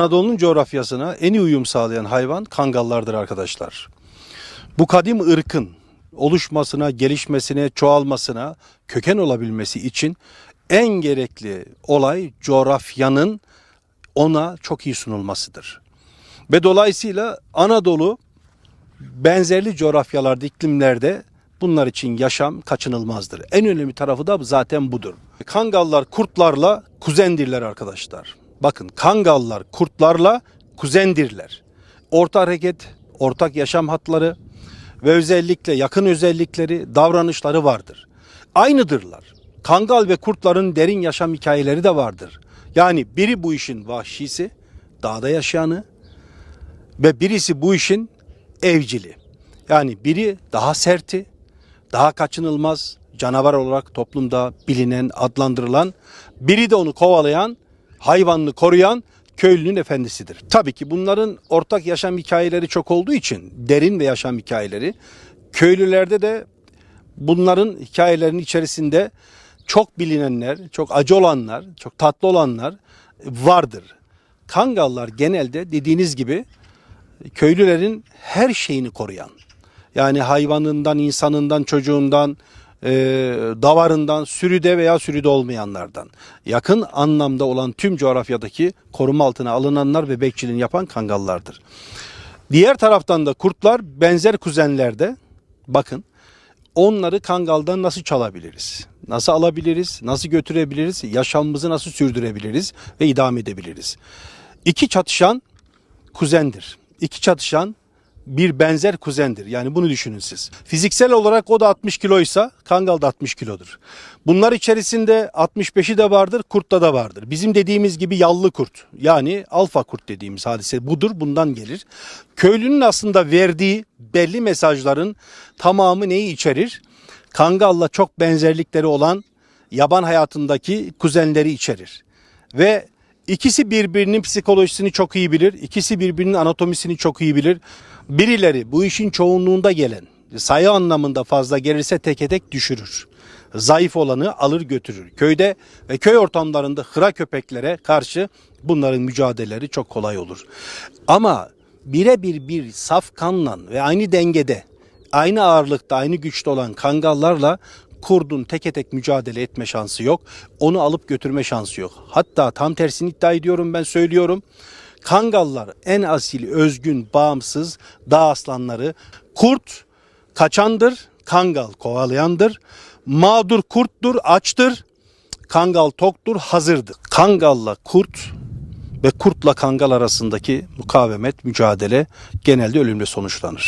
Anadolu'nun coğrafyasına en iyi uyum sağlayan hayvan kangallardır arkadaşlar. Bu kadim ırkın oluşmasına, gelişmesine, çoğalmasına, köken olabilmesi için en gerekli olay coğrafyanın ona çok iyi sunulmasıdır. Ve dolayısıyla Anadolu benzerli coğrafyalarda, iklimlerde bunlar için yaşam kaçınılmazdır. En önemli tarafı da zaten budur. Kangallar kurtlarla kuzendirler arkadaşlar. Bakın kangallar kurtlarla kuzendirler. Orta hareket, ortak yaşam hatları ve özellikle yakın özellikleri, davranışları vardır. Aynıdırlar. Kangal ve kurtların derin yaşam hikayeleri de vardır. Yani biri bu işin vahşisi, dağda yaşayanı, ve birisi bu işin evcili. Yani biri daha serti, daha kaçınılmaz canavar olarak toplumda bilinen, adlandırılan, biri de onu kovalayan, hayvanını koruyan köylünün efendisidir. Tabii ki bunların ortak yaşam hikayeleri çok olduğu için derin ve yaşam hikayeleri köylülerde de bunların hikayelerinin içerisinde çok bilinenler, çok acı olanlar, çok tatlı olanlar vardır. Kangallar genelde dediğiniz gibi köylülerin her şeyini koruyan yani hayvanından, insanından, çocuğundan, e, davarından, sürüde veya sürüde olmayanlardan yakın anlamda olan tüm coğrafyadaki koruma altına alınanlar ve bekçiliğini yapan kangallardır. Diğer taraftan da kurtlar benzer kuzenlerde bakın onları kangaldan nasıl çalabiliriz? Nasıl alabiliriz? Nasıl götürebiliriz? Yaşamımızı nasıl sürdürebiliriz ve idame edebiliriz? İki çatışan kuzendir. İki çatışan bir benzer kuzendir. Yani bunu düşünün siz. Fiziksel olarak o da 60 kiloysa Kangal da 60 kilodur. Bunlar içerisinde 65'i de vardır, kurtta da vardır. Bizim dediğimiz gibi yallı kurt yani alfa kurt dediğimiz hadise budur, bundan gelir. Köylünün aslında verdiği belli mesajların tamamı neyi içerir? Kangal'la çok benzerlikleri olan yaban hayatındaki kuzenleri içerir. Ve İkisi birbirinin psikolojisini çok iyi bilir. İkisi birbirinin anatomisini çok iyi bilir. Birileri bu işin çoğunluğunda gelen sayı anlamında fazla gelirse teke tek düşürür. Zayıf olanı alır götürür. Köyde ve köy ortamlarında hıra köpeklere karşı bunların mücadeleleri çok kolay olur. Ama birebir bir saf kanla ve aynı dengede, aynı ağırlıkta, aynı güçte olan kangallarla kurdun teke tek mücadele etme şansı yok. Onu alıp götürme şansı yok. Hatta tam tersini iddia ediyorum ben söylüyorum. Kangallar en asil, özgün, bağımsız dağ aslanları. Kurt kaçandır, kangal kovalayandır. Mağdur kurttur, açtır. Kangal toktur, hazırdır. Kangalla kurt ve kurtla kangal arasındaki mukavemet, mücadele genelde ölümle sonuçlanır.